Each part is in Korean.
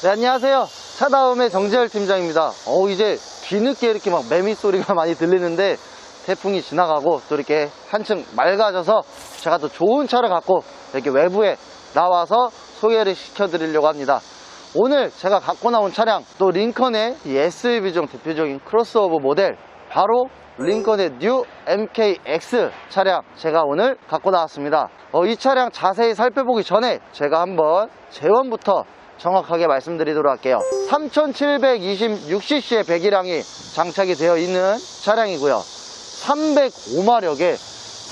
네, 안녕하세요. 차다움의 정재열 팀장입니다. 어 이제 뒤늦게 이렇게 막 매미 소리가 많이 들리는데 태풍이 지나가고 또 이렇게 한층 맑아져서 제가 더 좋은 차를 갖고 이렇게 외부에 나와서 소개를 시켜드리려고 합니다. 오늘 제가 갖고 나온 차량 또 링컨의 이 SUV 중 대표적인 크로스오버 모델 바로 링컨의 뉴 MKX 차량 제가 오늘 갖고 나왔습니다. 어, 이 차량 자세히 살펴보기 전에 제가 한번 재원부터 정확하게 말씀드리도록 할게요. 3726cc의 배기량이 장착이 되어 있는 차량이고요. 305마력에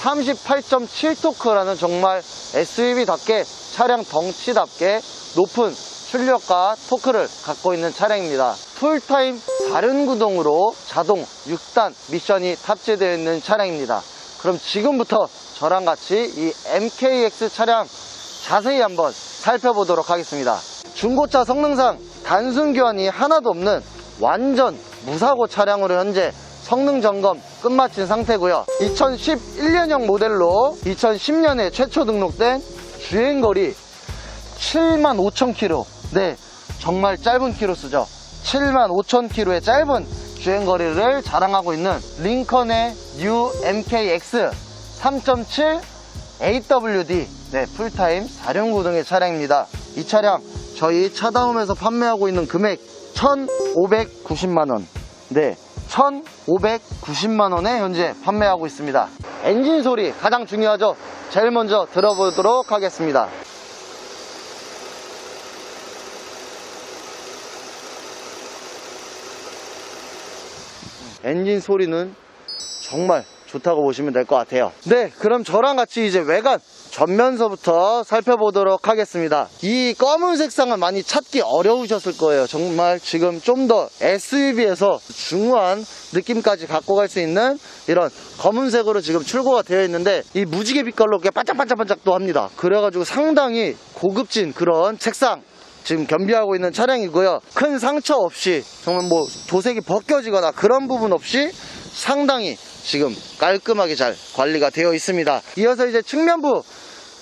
38.7토크라는 정말 SUV답게 차량 덩치답게 높은 출력과 토크를 갖고 있는 차량입니다. 풀타임 4륜구동으로 자동 6단 미션이 탑재되어 있는 차량입니다. 그럼 지금부터 저랑 같이 이 MKX 차량 자세히 한번 살펴보도록 하겠습니다. 중고차 성능상 단순 교환이 하나도 없는 완전 무사고 차량으로 현재 성능 점검 끝마친 상태고요. 2011년형 모델로 2010년에 최초 등록된 주행거리 7만 5천 킬로. 네, 정말 짧은 키로수죠. 7만 5천 킬로의 짧은 주행거리를 자랑하고 있는 링컨의 뉴 MKX 3.7 AWD 네, 풀타임 4륜구동의 차량입니다. 이 차량 저희 차다움에서 판매하고 있는 금액 1,590만원. 네, 1,590만원에 현재 판매하고 있습니다. 엔진 소리 가장 중요하죠. 제일 먼저 들어보도록 하겠습니다. 엔진 소리는 정말 좋다고 보시면 될 것 같아요. 네, 그럼 저랑 같이 이제 외관 전면서부터 살펴보도록 하겠습니다. 이 검은 색상은 많이 찾기 어려우셨을 거예요. 정말 지금 좀 더 SUV에서 중후한 느낌까지 갖고 갈 수 있는 이런 검은색으로 지금 출고가 되어 있는데 이 무지개 빛깔로 이렇게 반짝반짝반짝도 합니다. 그래가지고 상당히 고급진 그런 색상 지금 겸비하고 있는 차량이고요. 큰 상처 없이 정말 뭐 도색이 벗겨지거나 그런 부분 없이 상당히 지금 깔끔하게 잘 관리가 되어 있습니다. 이어서 이제 측면부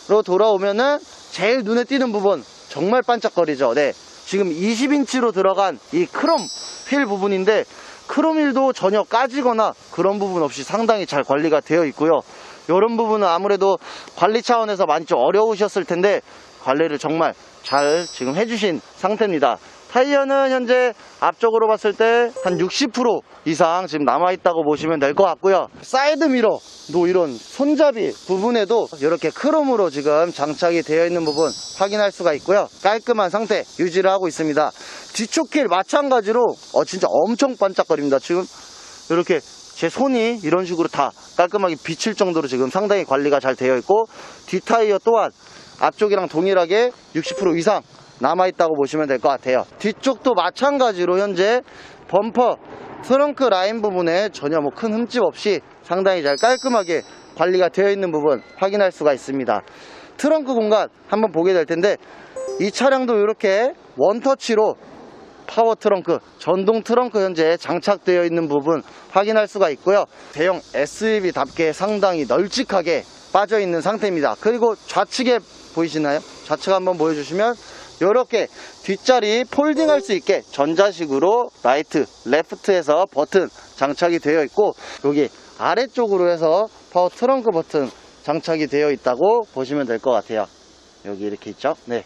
로 돌아오면은 제일 눈에 띄는 부분 정말 반짝거리죠. 네. 지금 20인치로 들어간 이 크롬 휠 부분인데 크롬 휠도 전혀 까지거나 그런 부분 없이 상당히 잘 관리가 되어 있고요. 이런 부분은 아무래도 관리 차원에서 많이 좀 어려우셨을 텐데 관리를 정말 잘 지금 해주신 상태입니다. 타이어는 현재 앞쪽으로 봤을 때 한 60% 이상 지금 남아있다고 보시면 될 것 같고요. 사이드 미러도 이런 손잡이 부분에도 이렇게 크롬으로 지금 장착이 되어 있는 부분 확인할 수가 있고요. 깔끔한 상태 유지를 하고 있습니다. 뒤쪽 휠 마찬가지로 어 진짜 엄청 반짝거립니다. 지금 이렇게 제 손이 이런 식으로 다 깔끔하게 비칠 정도로 지금 상당히 관리가 잘 되어 있고 뒷타이어 또한 앞쪽이랑 동일하게 60% 이상 남아있다고 보시면 될 것 같아요. 뒤쪽도 마찬가지로 현재 범퍼 트렁크 라인 부분에 전혀 뭐 큰 흠집 없이 상당히 잘 깔끔하게 관리가 되어 있는 부분 확인할 수가 있습니다. 트렁크 공간 한번 보게 될 텐데 이 차량도 이렇게 원터치로 파워 트렁크, 전동 트렁크 현재 장착되어 있는 부분 확인할 수가 있고요. 대형 SUV답게 상당히 널찍하게 빠져 있는 상태입니다. 그리고 좌측에 보이시나요? 좌측 한번 보여주시면 이렇게 뒷자리 폴딩할 수 있게 전자식으로 라이트, 레프트에서 버튼 장착이 되어 있고 여기 아래쪽으로 해서 파워 트렁크 버튼 장착이 되어 있다고 보시면 될 것 같아요. 여기 이렇게 있죠? 네.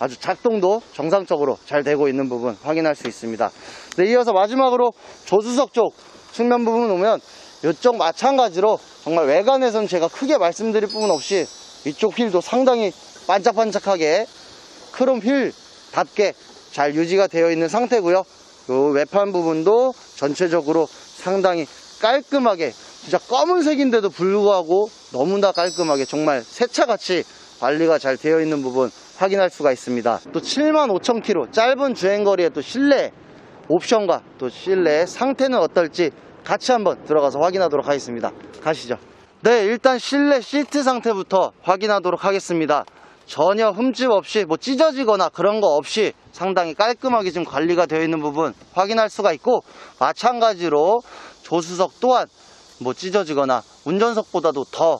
아주 작동도 정상적으로 잘 되고 있는 부분 확인할 수 있습니다. 네, 이어서 마지막으로 조수석 쪽 측면 부분 오면 이쪽 마찬가지로 정말 외관에선 제가 크게 말씀드릴 부분 없이 이쪽 휠도 상당히 반짝반짝하게 크롬 휠답게 잘 유지가 되어 있는 상태고요. 요 외판 부분도 전체적으로 상당히 깔끔하게 진짜 검은색인데도 불구하고 너무나 깔끔하게 정말 새차같이 관리가 잘 되어 있는 부분 확인할 수가 있습니다. 또 7만 5천 킬로 짧은 주행거리에 또 실내 옵션과 또 실내 상태는 어떨지 같이 한번 들어가서 확인하도록 하겠습니다. 가시죠. 네, 일단 실내 시트 상태부터 확인하도록 하겠습니다. 전혀 흠집 없이 뭐 찢어지거나 그런 거 없이 상당히 깔끔하게 지금 관리가 되어 있는 부분 확인할 수가 있고 마찬가지로 조수석 또한 뭐 찢어지거나 운전석보다도 더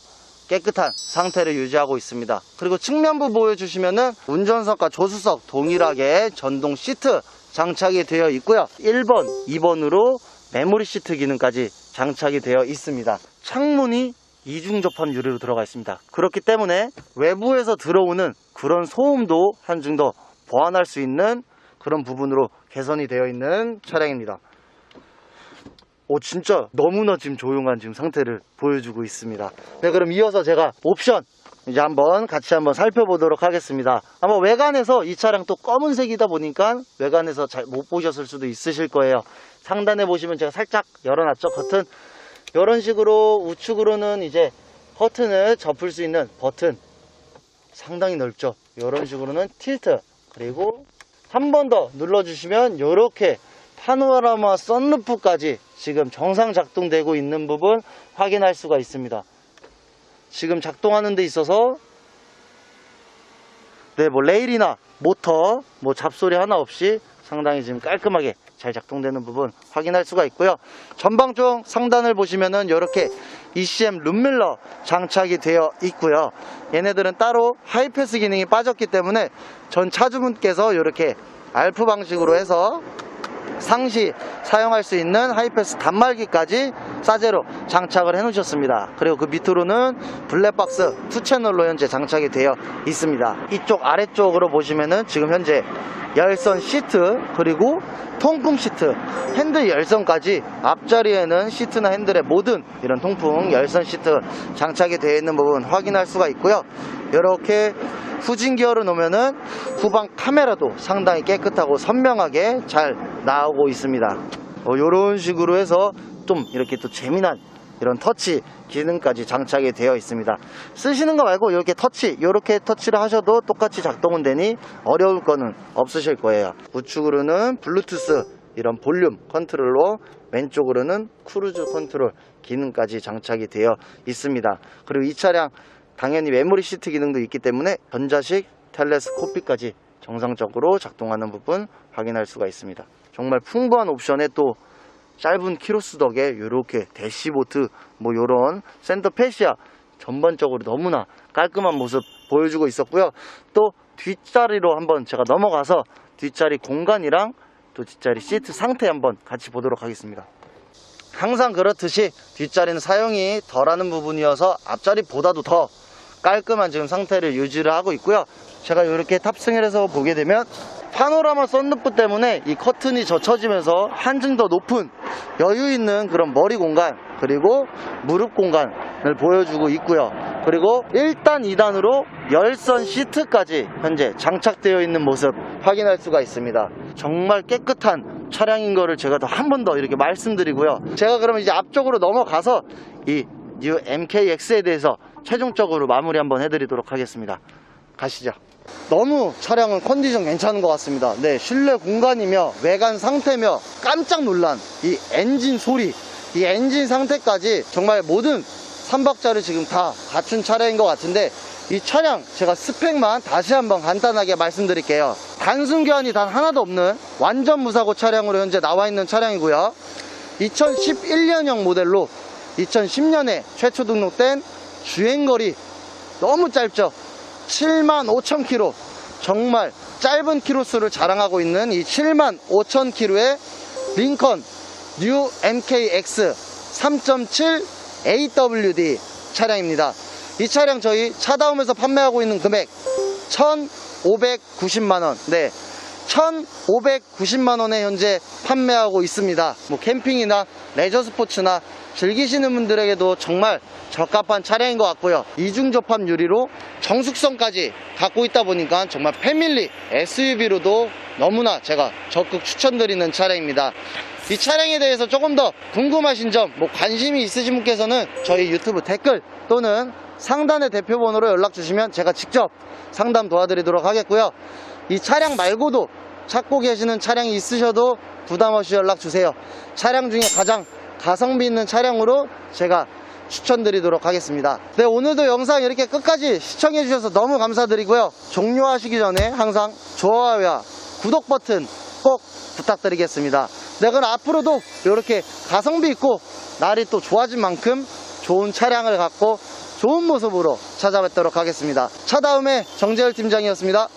깨끗한 상태를 유지하고 있습니다. 그리고 측면부 보여주시면은 운전석과 조수석 동일하게 전동 시트 장착이 되어 있고요. 1번, 2번으로 메모리 시트 기능까지 장착이 되어 있습니다. 창문이 이중 접합 유리로 들어가 있습니다. 그렇기 때문에 외부에서 들어오는 그런 소음도 한층 더 보완할 수 있는 그런 부분으로 개선이 되어 있는 차량입니다. 오 진짜 너무나 지금 조용한 지금 상태를 보여주고 있습니다. 네 그럼 이어서 제가 옵션 이제 한번 같이 한번 살펴보도록 하겠습니다. 아마 외관에서 이 차량 또 검은색이다 보니까 외관에서 잘 못 보셨을 수도 있으실 거예요. 상단에 보시면 제가 살짝 열어놨죠 커튼 이런 식으로 우측으로는 이제 커튼을 접을 수 있는 버튼 상당히 넓죠. 이런 식으로는 틸트 그리고 한 번 더 눌러주시면 이렇게 파노라마 썬루프까지 지금 정상 작동되고 있는 부분 확인할 수가 있습니다. 지금 작동하는 데 있어서 네, 뭐 레일이나 모터 뭐 잡소리 하나 없이 상당히 지금 깔끔하게 잘 작동되는 부분 확인할 수가 있고요. 전방 쪽 상단을 보시면은 이렇게 ECM 룸밀러 장착이 되어 있고요. 얘네들은 따로 하이패스 기능이 빠졌기 때문에 전 차주분께서 이렇게 알프 방식으로 해서 상시 사용할 수 있는 하이패스 단말기까지 싸제로 장착을 해 놓으셨습니다. 그리고 그 밑으로는 블랙박스 2채널로 현재 장착이 되어 있습니다. 이쪽 아래쪽으로 보시면은 지금 현재 열선 시트 그리고 통풍 시트 핸들 열선까지 앞자리에는 시트나 핸들의 모든 이런 통풍 열선 시트 장착이 되어 있는 부분 확인할 수가 있고요. 이렇게 후진 기어를 놓으면은 후방 카메라도 상당히 깨끗하고 선명하게 잘 나오고 있습니다. 이런 식으로 해서 좀 이렇게 또 재미난 이런 터치 기능까지 장착이 되어 있습니다. 쓰시는 거 말고 이렇게 터치, 이렇게 터치를 하셔도 똑같이 작동은 되니 어려울 거는 없으실 거예요. 우측으로는 블루투스 이런 볼륨 컨트롤로 왼쪽으로는 크루즈 컨트롤 기능까지 장착이 되어 있습니다. 그리고 이 차량 당연히 메모리 시트 기능도 있기 때문에 전자식 텔레스코피까지 정상적으로 작동하는 부분 확인할 수가 있습니다. 정말 풍부한 옵션에 또 짧은 키로수 덕에 이렇게 대시보트 뭐 이런 센터 페시아 전반적으로 너무나 깔끔한 모습 보여주고 있었고요. 또 뒷자리로 한번 제가 넘어가서 뒷자리 공간이랑 또 뒷자리 시트 상태 한번 같이 보도록 하겠습니다. 항상 그렇듯이 뒷자리는 사용이 덜하는 부분이어서 앞자리보다도 더 깔끔한 지금 상태를 유지를 하고 있고요. 제가 이렇게 탑승을 해서 보게 되면 파노라마 썬루프 때문에 이 커튼이 젖혀지면서 한층 더 높은 여유 있는 그런 머리 공간 그리고 무릎 공간을 보여주고 있고요. 그리고 1단, 2단으로 열선 시트까지 현재 장착되어 있는 모습 확인할 수가 있습니다. 정말 깨끗한 차량인 거를 제가 더 한 번 더 이렇게 말씀드리고요. 제가 그러면 이제 앞쪽으로 넘어가서 이 뉴 MKX에 대해서 최종적으로 마무리 한번 해드리도록 하겠습니다. 가시죠. 너무 차량은 컨디션 괜찮은 것 같습니다. 네, 실내 공간이며 외관 상태며 깜짝 놀란 이 엔진 소리, 이 엔진 상태까지 정말 모든 3박자를 지금 다 갖춘 차량인 것 같은데 이 차량 제가 스펙만 다시 한번 간단하게 말씀드릴게요. 단순 교환이 단 하나도 없는 완전 무사고 차량으로 현재 나와 있는 차량이고요. 2011년형 모델로 2010년에 최초 등록된 주행거리 너무 짧죠. 7만 5천 킬로 정말 짧은 키로수를 자랑하고 있는 이 7만 5천 킬로의 링컨 뉴 MKX 3.7 AWD 차량입니다. 이 차량 저희 차다움에서 판매하고 있는 금액 1,590만원. 네. 1,590만원에 현재 판매하고 있습니다. 뭐 캠핑이나 레저 스포츠나 즐기시는 분들에게도 정말 적합한 차량인 것 같고요. 이중 접합 유리로 정숙성까지 갖고 있다 보니까 정말 패밀리 SUV로도 너무나 제가 적극 추천드리는 차량입니다. 이 차량에 대해서 조금 더 궁금하신 점, 뭐 관심이 있으신 분께서는 저희 유튜브 댓글 또는 상단의 대표번호로 연락 주시면 제가 직접 상담 도와드리도록 하겠고요. 이 차량 말고도 찾고 계시는 차량이 있으셔도 부담 없이 연락 주세요. 차량 중에 가장 가성비 있는 차량으로 제가 추천드리도록 하겠습니다. 네, 오늘도 영상 이렇게 끝까지 시청해 주셔서 너무 감사드리고요. 종료하시기 전에 항상 좋아요와 구독 버튼 꼭 부탁드리겠습니다. 네, 그럼 앞으로도 이렇게 가성비 있고 날이 또 좋아진 만큼 좋은 차량을 갖고 좋은 모습으로 찾아뵙도록 하겠습니다. 차 다음에 정재열 팀장이었습니다.